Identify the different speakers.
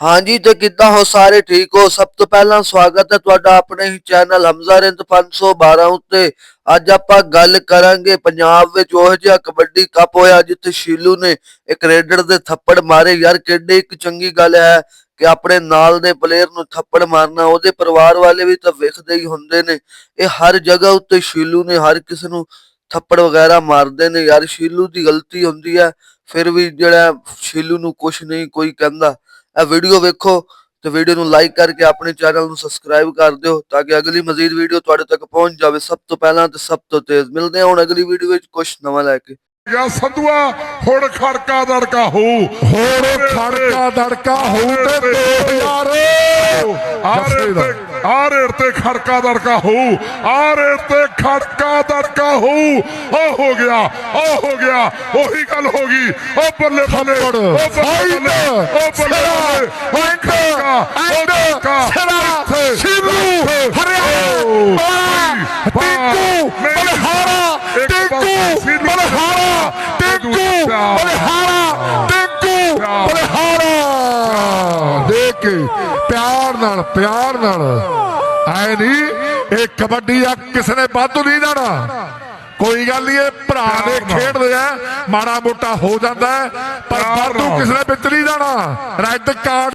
Speaker 1: ਹਾਂਜੀ ਤੇ ਕਿੱਦਾਂ ਹੋ ਸਾਰੇ? ਠੀਕ ਹੋ? ਸਭ ਤੋਂ ਪਹਿਲਾਂ ਸਵਾਗਤ ਹੈ ਤੁਹਾਡਾ ਆਪਣੇ ਹੀ ਚੈਨਲ ਹਮਜ਼ਾ ਰਿੰਦ 512 ਉੱਤੇ। ਅੱਜ ਆਪਾਂ ਗੱਲ ਕਰਾਂਗੇ ਪੰਜਾਬ ਵਿੱਚ ਉਹ ਜਿਹਾ ਕਬੱਡੀ ਕੱਪ ਹੋਇਆ ਜਿੱਥੇ ਸ਼ੀਲੂ ਨੇ ਇੱਕ ਰੇਡਰ ਦੇ ਥੱਪੜ ਮਾਰੇ। ਯਾਰ ਕਿੱਡੀ ਇੱਕ ਚੰਗੀ ਗੱਲ ਹੈ ਕਿ ਆਪਣੇ ਨਾਲ ਦੇ ਪਲੇਅਰ ਨੂੰ ਥੱਪੜ ਮਾਰਨਾ, ਉਹਦੇ ਪਰਿਵਾਰ ਵਾਲੇ ਵੀ ਤਾਂ ਵੇਖਦੇ ਹੀ ਹੁੰਦੇ ਨੇ। ਇਹ ਹਰ ਜਗ੍ਹਾ ਉੱਤੇ ਸ਼ੀਲੂ ਨੇ ਹਰ ਕਿਸੇ ਨੂੰ ਥੱਪੜ ਵਗੈਰਾ ਮਾਰਦੇ ਨੇ। ਯਾਰ ਸ਼ੀਲੂ ਦੀ ਗਲਤੀ ਹੁੰਦੀ ਹੈ, ਫਿਰ ਵੀ ਜਿਹੜਾ ਸ਼ੀਲੂ ਨੂੰ ਕੁਝ ਨਹੀਂ ਕੋਈ ਕਹਿੰਦਾ। ਇਹ ਵੀਡੀਓ ਵੇਖੋ ਤੇ ਵੀਡੀਓ ਨੂੰ ਲਾਈਕ ਕਰਕੇ ਆਪਣੇ ਚੈਨਲ ਨੂੰ ਸਬਸਕ੍ਰਾਈਬ ਕਰ ਦਿਓ ਤਾਂ ਕਿ ਅਗਲੀ ਮਜ਼ੀਦ ਵੀਡੀਓ ਤੁਹਾਡੇ ਤੱਕ ਪਹੁੰਚ ਜਾਵੇ। ਸਭ ਤੋਂ ਪਹਿਲਾਂ ਤੇ ਸਭ ਤੋਂ ਤੇਜ਼। ਮਿਲਦੇ ਹਾਂ ਹੁਣ ਅਗਲੀ ਵੀਡੀਓ ਵਿੱਚ ਕੁਝ ਨਵਾਂ ਲੈ ਕੇ।
Speaker 2: ਗਿਆ ਸੰਧੂਆ ਹੁਣ ਖੜਕਾ ਦੜਕਾ ਹੋਊ
Speaker 3: ਹੋਰ ਖੜਕਾ ਦੜਕਾ ਹੋਊ ਤੇ 2000
Speaker 2: ਆਰੇ ਤੇ ਆਰੇ ਤੇ ਖੜਕਾ ਦੜਕਾ ਹੋਊ ਆਰੇ ਤੇ ਖੜਕਾ ਦੜਕਾ ਹੋਊ ਉਹ ਹੋ ਗਿਆ ਉਹ ਹੋ ਗਿਆ ਉਹੀ ਗੱਲ ਹੋ ਗਈ। ਉਹ ਬੱਲੇ ਬੱਲੇ ਉਹ ਬੱਲੇ ਬੱਲੇ ਉਹ ਇੱਥੇ,
Speaker 3: ਸ਼ਿਵੂ, ਹਰਿਆਣਾ, ਟਿੰਕੂ, ਬਲਹਾਰਾ, ਟਿੰਕੂ, ਬਲਹਾਰਾ, ਟਿੰਕੂ,
Speaker 2: ਪਿਆਰ,
Speaker 3: ਬਲਹਾਰਾ, ਟਿੰਕੂ,
Speaker 2: ਪਿਆਰ।
Speaker 3: ਬਲਹਾਰਾ ਦੇਖ ਕੇ ਪਿਆਰ ਨਾਲ ਪਿਆਰ ਨਾਲ ਐ ਨਹੀਂ ਇਹ ਕਬੱਡੀ ਆ ਕਿਸੇ ਨੇ ਵਾਧੂ ਨਹੀਂ ਜਾਣਾ ਕੋਈ ਗੱਲ ਨਹੀਂ ਇਹ ਭਰਾ ਦੇ। ਖੇਡਦੇ ਆ ਮਾੜਾ ਮੋਟਾ ਹੋ ਜਾਂਦਾ ਪਰ ਵਾਧੂ। ਕਿਸੇ ਨੇ ਵਿੱਚ ਨਹੀਂ ਜਾਣਾ ਰੈੱਡ ਕਾਰਡ